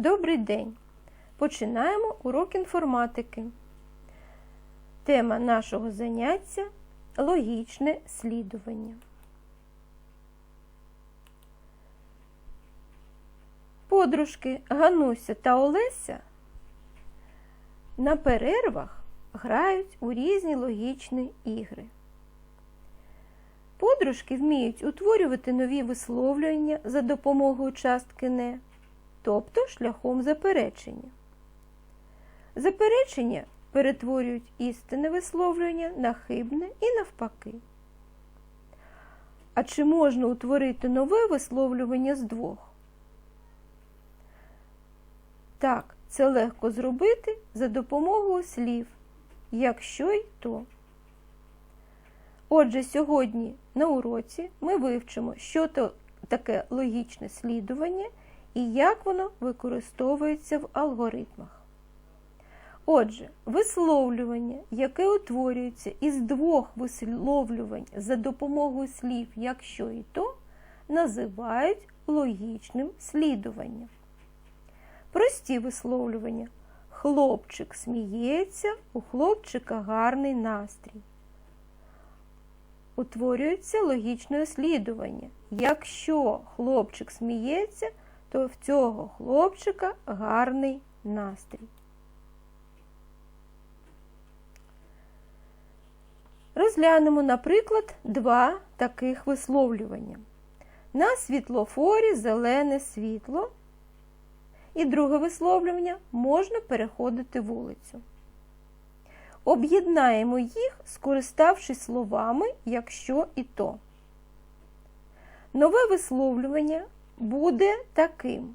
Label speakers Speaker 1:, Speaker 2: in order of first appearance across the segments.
Speaker 1: Добрий день! Починаємо урок інформатики. Тема нашого заняття логічне слідування. Подружки Гануся та Олеся на перервах грають у різні логічні ігри. Подружки вміють утворювати нові висловлювання за допомогою частки не, тобто шляхом заперечення. Заперечення перетворюють істинне висловлювання на хибне і навпаки. А чи можна утворити нове висловлювання з двох? Так, це легко зробити за допомогою слів, якщо й то. Отже, сьогодні на уроці ми вивчимо, що то таке логічне слідування і як воно використовується в алгоритмах. Отже, висловлювання, яке утворюється із двох висловлювань за допомогою слів якщо і то, називають логічним слідуванням. Прості висловлювання. Хлопчик сміється, у хлопчика гарний настрій. Утворюється логічне слідування. Якщо хлопчик сміється, то в цього хлопчика гарний настрій. Розглянемо, наприклад, два таких висловлювання. На світлофорі зелене світло. І друге висловлювання можна переходити вулицю. Об'єднаємо їх, скориставшись словами якщо і то. Нове висловлювання буде таким.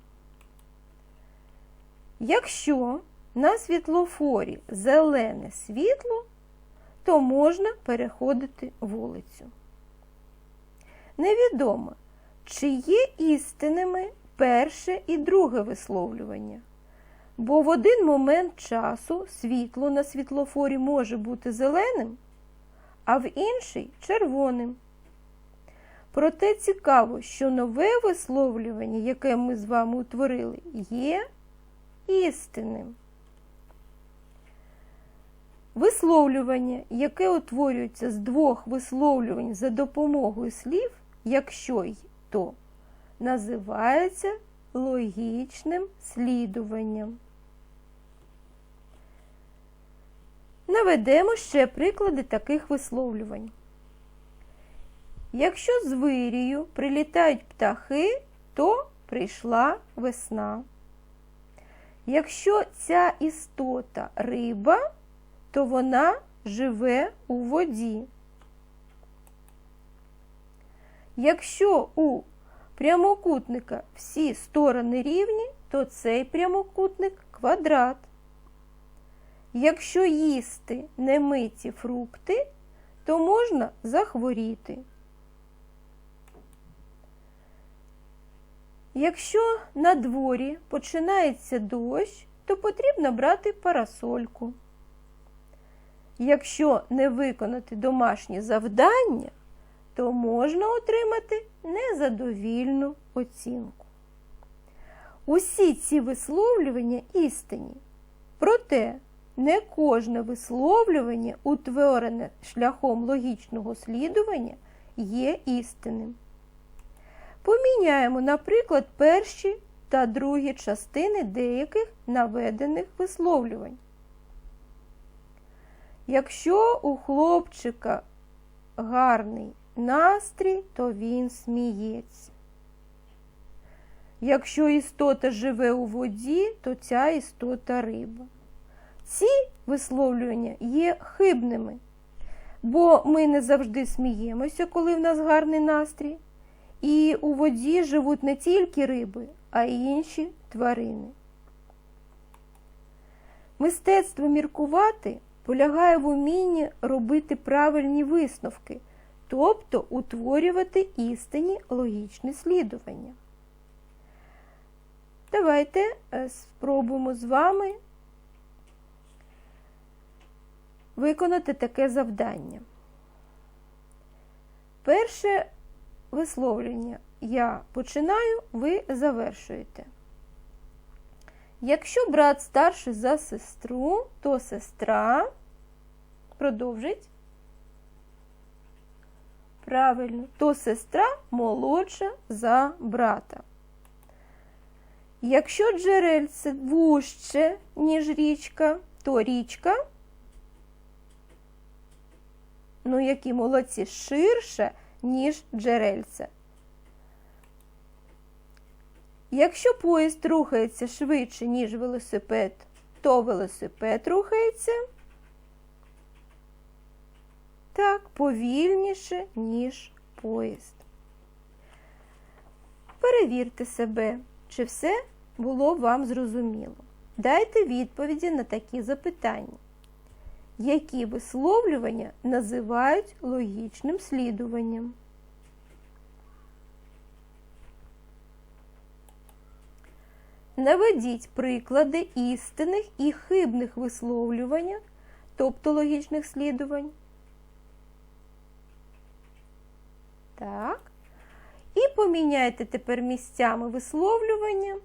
Speaker 1: Якщо на світлофорі зелене світло, то можна переходити вулицю. Невідомо, чи є істинними перше і друге висловлювання. Бо в один момент часу світло на світлофорі може бути зеленим, а в інший червоним. Проте цікаво, що нове висловлювання, яке ми з вами утворили, є істинним. Висловлювання, яке утворюється з двох висловлювань за допомогою слів, якщо й то, називається логічним слідуванням. Наведемо ще приклади таких висловлювань. Якщо з вирію прилітають птахи, то прийшла весна. Якщо ця істота риба, то вона живе у воді. Якщо у прямокутника всі сторони рівні, то цей прямокутник квадрат. Якщо їсти немиті фрукти, то можна захворіти. Якщо на дворі починається дощ, то потрібно брати парасольку. Якщо не виконати домашнє завдання, то можна отримати незадовільну оцінку. Усі ці висловлювання істинні. Проте не кожне висловлювання, утворене шляхом логічного слідування, є істинним. Поміняємо, наприклад, перші та другі частини деяких наведених висловлювань. Якщо у хлопчика гарний настрій, то він сміється. Якщо істота живе у воді, то ця істота риба. Ці висловлювання є хибними, бо ми не завжди сміємося, коли в нас гарний настрій. І у воді живуть не тільки риби, а й інші тварини. Мистецтво міркувати полягає в умінні робити правильні висновки, тобто утворювати істинні логічні слідування. Давайте спробуємо з вами виконати таке завдання. Перше висловлення я починаю, ви завершуєте. Якщо брат старший за сестру, то сестра продовжить. Правильно, то сестра молодша за брата. Якщо джерельце вужче, ніж річка, то річка, ну які молодці, ширше, ніж джерельце. Якщо поїзд рухається швидше, ніж велосипед, то велосипед рухається так, повільніше, ніж поїзд. Перевірте себе, чи все було вам зрозуміло. Дайте відповіді на такі запитання. Які висловлювання називають логічним слідуванням? Наведіть приклади істинних і хибних висловлювання, тобто логічних слідувань. Так. І поміняйте тепер місцями висловлювання,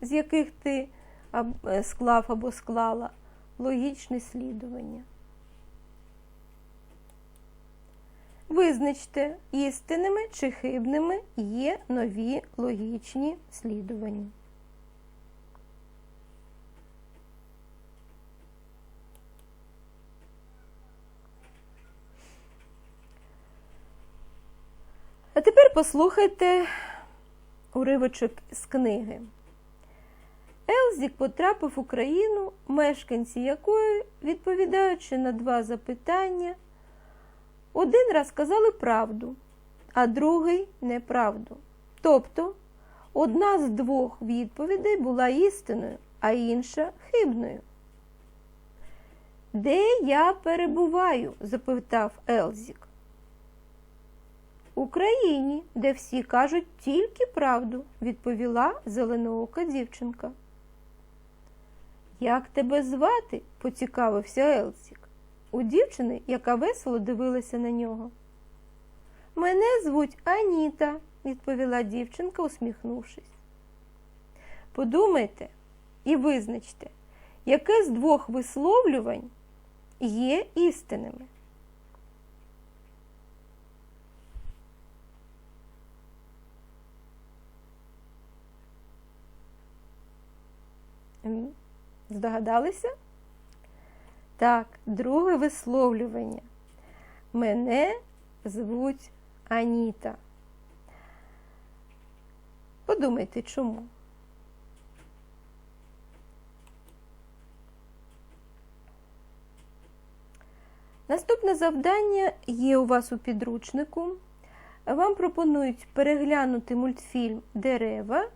Speaker 1: з яких ти е, склав або склала логічне слідування. Визначте, істинними чи хибними є нові логічні слідування. А тепер послухайте уривочок з книги. Елзік потрапив в Україну, мешканці якої, відповідаючи на два запитання, один раз казали правду, а другий неправду. Тобто одна з двох відповідей була істиною, а інша хибною. Де я перебуваю? запитав Елзік. Україні, де всі кажуть тільки правду, відповіла зеленоока дівчинка. Як тебе звати? поцікавився Елсік. У дівчини, яка весело дивилася на нього. Мене звуть Аніта, відповіла дівчинка, усміхнувшись. Подумайте і визначте, яке з двох висловлювань є істинними. Здогадалися? Так, друге висловлювання. Мене звуть Аніта. Подумайте, чому? Наступне завдання є у вас у підручнику. Вам пропонують переглянути мультфільм Дерева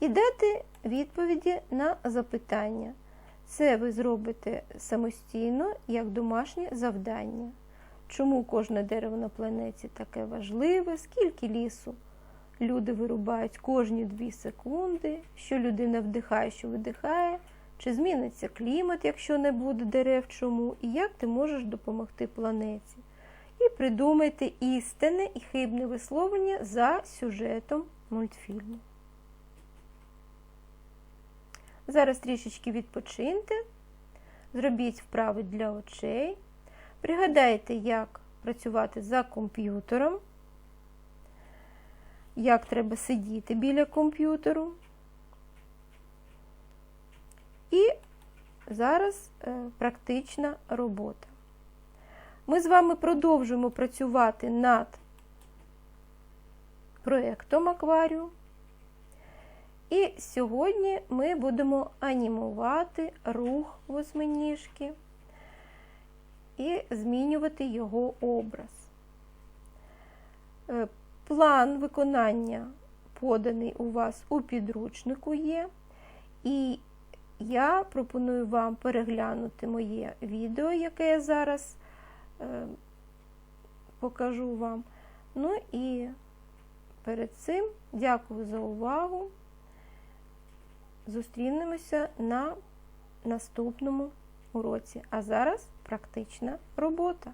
Speaker 1: і дати відповіді на запитання. Це ви зробите самостійно як домашнє завдання. Чому кожне дерево на планеті таке важливе, скільки лісу люди вирубають кожні 2 секунди, що людина вдихає, що видихає, чи зміниться клімат, якщо не буде дерев, чому, і як ти можеш допомогти планеті. І придумайте істинне і хибне висловлення за сюжетом мультфільму. Зараз трішечки відпочиньте, зробіть вправи для очей. Пригадайте, як працювати за комп'ютером, як треба сидіти біля комп'ютеру. І зараз е, практична робота. Ми з вами продовжуємо працювати над проєктом акваріум. І сьогодні ми будемо анімувати рух восьминіжки і змінювати його образ. Е, план виконання поданий у вас у підручнику є, і я пропоную вам переглянути моє відео, яке я зараз е, покажу вам. Ну і перед цим дякую за увагу. Зустрінемося на наступному уроці. А зараз практична робота.